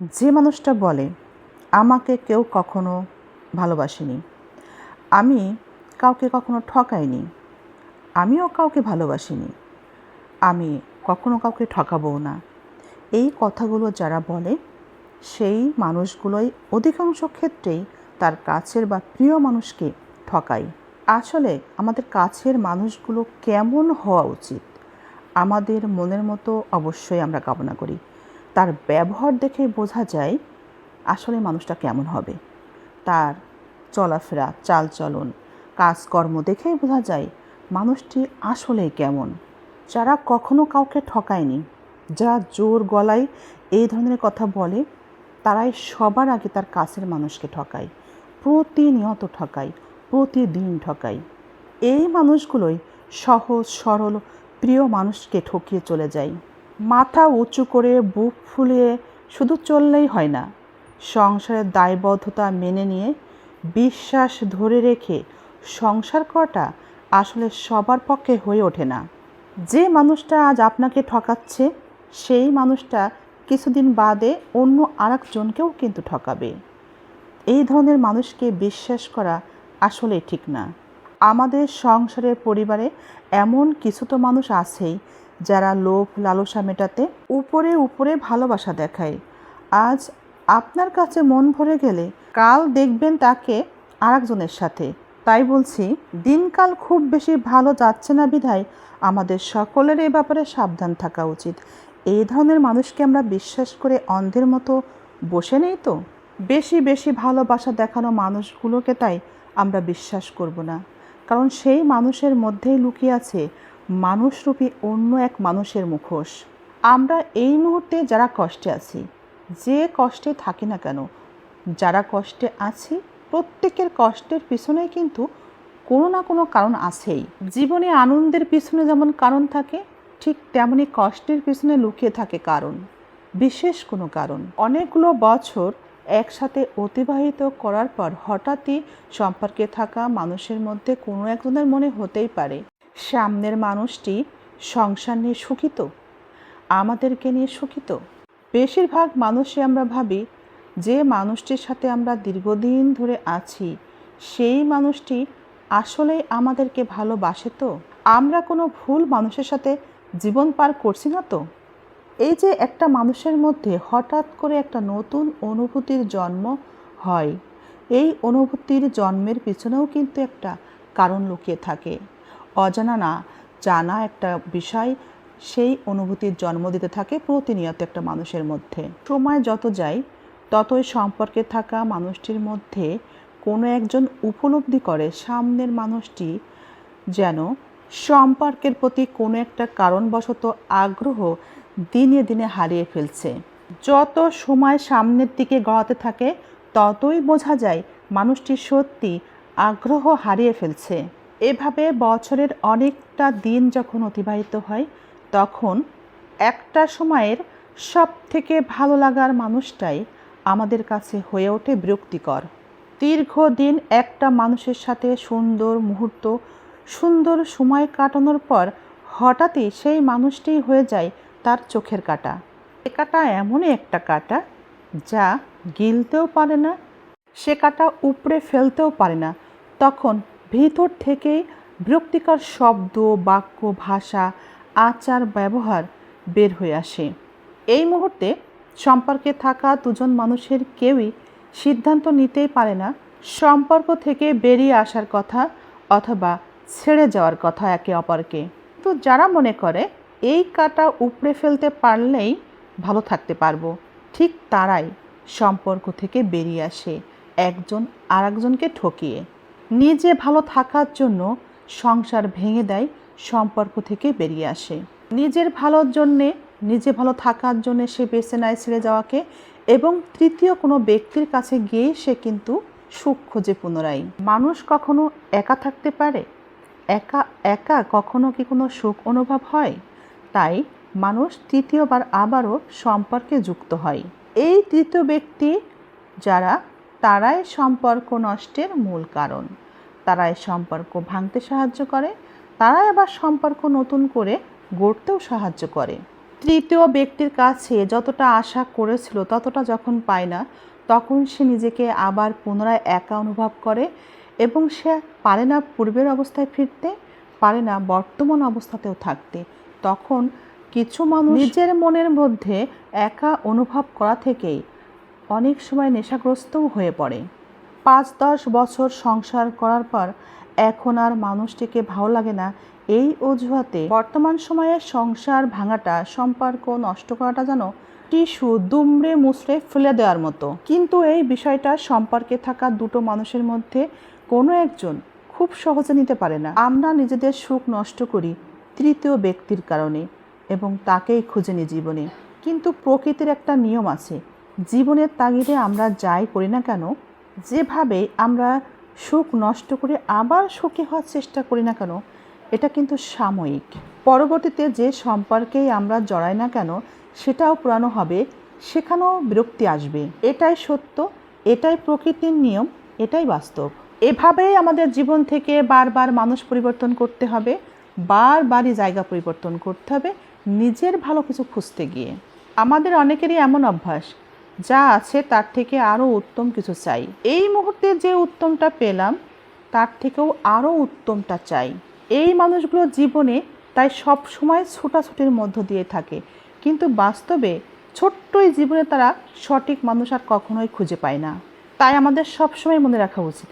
যে মানুষটা বলে, আমাকে কেউ কখনো ভালোবাসেনি। আমি কাউকে কখনো ঠকাইনি। আমিও কাউকে ভালোবাসিনি। আমি কখনো কাউকে ঠকাবও না। এই কথাগুলো যারা বলে, সেই মানুষগুলোই অধিকাংশ ক্ষেত্রেই তার কাছের বা প্রিয় মানুষকে ঠকায়। আসলে আমাদের কাছের মানুষগুলো কেমন হওয়া উচিত? আমাদের মনের মতো অবশ্যই আমরা কামনা করি। তার ব্যবহার দেখে বোঝা যায় আসলে মানুষটা কেমন হবে। তার চলাফেরা, চালচলন, কাজকর্ম দেখেই বোঝা যায় মানুষটি আসলে কেমন। যারা কখনো কাউকে ঠকায়নি, যারা জোর গলায় এই ধরনের কথা বলে, তারাই সবার আগে তার কাছের মানুষকে ঠকায়, প্রতিনিয়ত ঠকায়, প্রতিদিন ঠকায়। এই মানুষগুলোই সহজ, সরল, প্রিয় মানুষকে ঠকিয়ে চলে যায়। মাথা উঁচু করে বুক ফুলিয়ে শুধু চললেই হয় না, সংসারের দায়বদ্ধতা মেনে নিয়ে বিশ্বাস ধরে রেখে সংসার করাটা আসলে সবার পক্ষে হয়ে ওঠে না। যে মানুষটা আজ আপনাকে ঠকাচ্ছে, সেই মানুষটা কিছুদিন বাদে অন্য আরেকজনকেও কিন্তু ঠকাবে। এই ধরনের মানুষকে বিশ্বাস করা আসলে ঠিক না। আমাদের সংসারের পরিবারে এমন কিছু তো মানুষ আছেই যারা লোভ লালসা মেটাতে উপরে উপরে ভালোবাসা দেখায়। আজ আপনার কাছে মন ভরে গেলে কাল দেখবেন তাকে আরেকজনের সাথে। তাই বলছি, দিনকাল খুব বেশি ভালো যাচ্ছে না বিধায় আমাদের সকলের এই ব্যাপারে সাবধান থাকা উচিত। এই ধরনের মানুষকে আমরা বিশ্বাস করে অন্ধের মতো বসে নেই তো? বেশি বেশি ভালোবাসা দেখানো মানুষগুলোকে তাই আমরা বিশ্বাস করব না। কারণ সেই মানুষের মধ্যেই লুকিয়ে আছে মানুষরূপী অন্য এক মানুষের মুখোশ। আমরা এই মুহূর্তে যারা কষ্টে আছি, যে কষ্টে থাকি না কেন, যারা কষ্টে আছি, প্রত্যেকের কষ্টের পিছনে কিন্তু কোনো না কোনো কারণ আছেই। জীবনে আনন্দের পিছনে যেমন কারণ থাকে, ঠিক তেমনি কষ্টের পিছনে লুকিয়ে থাকে কারণ, বিশেষ কোনো কারণ। অনেকগুলো বছর একসাথে অতিবাহিত করার পর হঠাৎই সম্পর্কে থাকা মানুষের মধ্যে কোনো একজনের মনে হতেই পারে। সামনের মানুষটি সংসার নিয়ে সুখিত আমাদেরকে নিয়ে সুখিত বেশিরভাগ মানুষই আমরা ভাবি, যে মানুষটির সাথে আমরা দীর্ঘদিন ধরে আছি, সেই মানুষটি আসলেই আমাদেরকে ভালোবাসে তো। আমরা কোনো ভুল মানুষের সাথে জীবন পার করছি না তো। এই যে একটা মানুষের মধ্যে হঠাৎ করে একটা নতুন অনুভূতির জন্ম হয়, এই অনুভূতির জন্মের পিছনেও কিন্তু একটা কারণ লুকিয়ে থাকে। অজানা না, জানা একটা বিষয়, সেই অনুভূতির জন্ম দিতে থাকে প্রতিনিয়ত একটা মানুষের মধ্যে। সময় যত যায়, ততই সম্পর্কে থাকা মানুষটির মধ্যে কোনো একজন উপলব্ধি করে সামনের মানুষটি যেন সম্পর্কের প্রতি কোনো একটা কারণবশত আগ্রহ দিনে দিনে হারিয়ে ফেলছে। যত সময় সামনের দিকে গড়াতে থাকে, ততই বোঝা যায় মানুষটি সত্যি আগ্রহ হারিয়ে ফেলছে। এভাবে বছরের অনেকটা দিন যখন অতিবাহিত হয়, তখন একটা সময়ের সব থেকে ভালো লাগার মানুষটাই আমাদের কাছে হয়ে ওঠে বিরক্তিকর। দীর্ঘদিন একটা মানুষের সাথে সুন্দর মুহূর্ত, সুন্দর সময় কাটানোর পর হঠাৎই সেই মানুষটি হয়ে যায় তার চোখের কাটা। এ কাটা এমনই একটা কাটা যা গিলতেও পারে না, সে কাটা উপড়ে ফেলতেও পারে না। তখন ভিতর থেকেই বিরক্তিকর শব্দ, বাক্য, ভাষা, আচার, ব্যবহার বের হয়ে আসে। এই মুহূর্তে সম্পর্কে থাকা দুজন মানুষের কেউই সিদ্ধান্ত নিতেই পারে না সম্পর্ক থেকে বেরিয়ে আসার কথা অথবা ছেড়ে যাওয়ার কথা একে অপরকে। তো যারা মনে করে এই কাটা উপড়ে ফেলতে পারলেই ভালো থাকতে পারব, ঠিক তারাই সম্পর্ক থেকে বেরিয়ে আসে একজন আরেকজনকে ঠকিয়ে। নিজে ভালো থাকার জন্য সংসার ভেঙে দেয়, সম্পর্ক থেকে বেরিয়ে আসে। নিজের ভালোর জন্যে, নিজে ভালো থাকার জন্য সে বেছে নেয় ছেড়ে যাওয়াকে এবং তৃতীয় কোনো ব্যক্তির কাছে গিয়েই সে কিন্তু সুখ খোঁজে পুনরায়। মানুষ কখনো একা থাকতে পারে? একা একা কখনো কি কোনো সুখ অনুভব হয়? তাই মানুষ তৃতীয়বার আবারও সম্পর্কে যুক্ত হয়। এই তৃতীয় ব্যক্তি যারা তারাই সম্পর্ক নষ্টের মূল কারণ। তারাই সম্পর্ক ভাঙতে সাহায্য করে, তারাই আবার সম্পর্ক নতুন করে গড়তেও সাহায্য করে। তৃতীয় ব্যক্তির কাছে যতটা আশা করেছিল ততটা যখন পায় না, তখন সে নিজেকে আবার পুনরায় একা অনুভব করে এবং সে পারে না পূর্বের অবস্থায় ফিরতে, পারে না বর্তমান অবস্থাতেও থাকতে। তখন কিছু মানুষ নিজের মনের মধ্যে একা অনুভব করা থেকেই অনেক সময় নেশাগ্রস্তও হয়ে পড়ে। পাঁচ দশ বছর সংসার করার পর এখন আর মানুষটিকে ভালো লাগে না এই অজুহাতে। বর্তমান সময়ে সংসার ভাঙাটা, সম্পর্ক নষ্ট করাটা যেন টিস্যু দুমড়ে মুচড়ে ফেলে দেওয়ার মতো। কিন্তু এই বিষয়টা সম্পর্কে থাকা দুটো মানুষের মধ্যে কোনো একজন খুব সহজে নিতে পারে না। আমরা নিজেদের সুখ নষ্ট করি তৃতীয় ব্যক্তির কারণে এবং তাকেই খুঁজে নিই জীবনে। কিন্তু প্রকৃতির একটা নিয়ম আছে জীবনের তাগিদে আমরা যাই করি না কেন, যেভাবে আমরা সুখ নষ্ট করে আবার সুখী হওয়ার চেষ্টা করি না কেন, এটা কিন্তু সাময়িক। পরবর্তীতে যে সম্পর্কেই আমরা জড়াই না কেন, সেটাও পুরানো হবে, সেখানেও বিরক্তি আসবে। এটাই সত্য, এটাই প্রকৃতির নিয়ম, এটাই বাস্তব। এভাবেই আমাদের জীবন থেকে বারবার মানুষ পরিবর্তন করতে হবে, বারবারই জায়গা পরিবর্তন করতে হবে, নিজের ভালো কিছু খুঁজতে গিয়ে। আমাদের অনেকেরই এমন অভ্যাস যা আছে তার থেকে আরও উত্তম কিছু চাই। এই মুহূর্তে যে উত্তমটা পেলাম, তার থেকেও আরও উত্তমটা চাই। এই মানুষগুলো জীবনে তাই সব সময় ছোটাছুটির মধ্য দিয়ে থাকে। কিন্তু বাস্তবে ছোট্টই জীবনে তারা সঠিক মানুষ আর কখনোই খুঁজে পায় না। তাই আমাদের সবসময় মনে রাখা উচিত,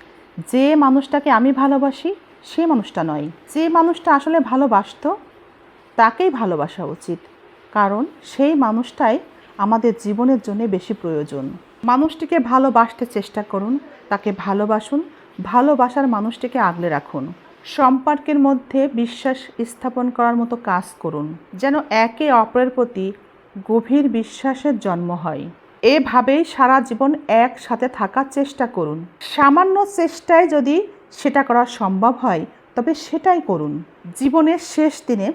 যে মানুষটাকে আমি ভালোবাসি, সে মানুষটা নয়। যে মানুষটা আসলে ভালোবাসত, তাকেই ভালোবাসা উচিত। কারণ সেই মানুষটাই আমাদের জীবনের জন্য বেশি প্রয়োজন। মানুষটিকে ভালোবাসতে চেষ্টা করুন, তাকে ভালোবাসুন, ভালোবাসার মানুষটিকে আগলে রাখুন। সম্পর্কের মধ্যে বিশ্বাস স্থাপন করার মতো কাজ করুন, যেন একে অপরের প্রতি গভীর বিশ্বাসের জন্ম হয়। এভাবেই সারা জীবন একসাথে থাকার চেষ্টা করুন। সামান্য চেষ্টায় যদি সেটা করা সম্ভব হয়, তবে সেটাই করুন। জীবনের শেষ দিনে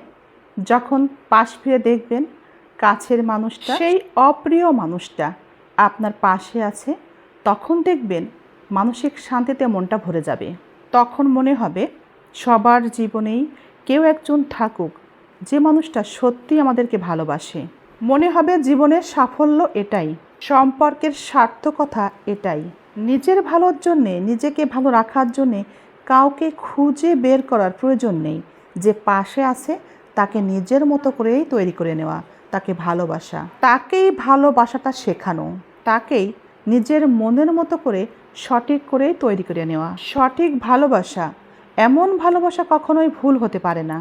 যখন পাশ ফিরে দেখবেন কাছের মানুষটা, সেই অপ্রিয় মানুষটা আপনার পাশে আছে, তখন দেখবেন মানসিক শান্তিতে মনটা ভরে যাবে। তখন মনে হবে সবার জীবনেই কেউ একজন থাকুক, যে মানুষটা সত্যি আমাদেরকে ভালোবাসে। মনে হবে জীবনের সাফল্য এটাই, সম্পর্কের সার্থকতা এটাই। নিজের ভালোর জন্যে, নিজেকে ভালো রাখার জন্যে কাউকে খুঁজে বের করার প্রয়োজন নেই। যে পাশে আছে, তাকে নিজের মতো করেই তৈরি করে নেওয়া। তাকে ভালোবাসা। তাকেই ভালোবাসাটা শেখানো। তাকেই নিজের মনের মতো করে সঠিক করে তৈরি করে নেওয়া। সঠিক ভালোবাসা, এমন ভালোবাসা কখনোই ভুল হতে পারে না।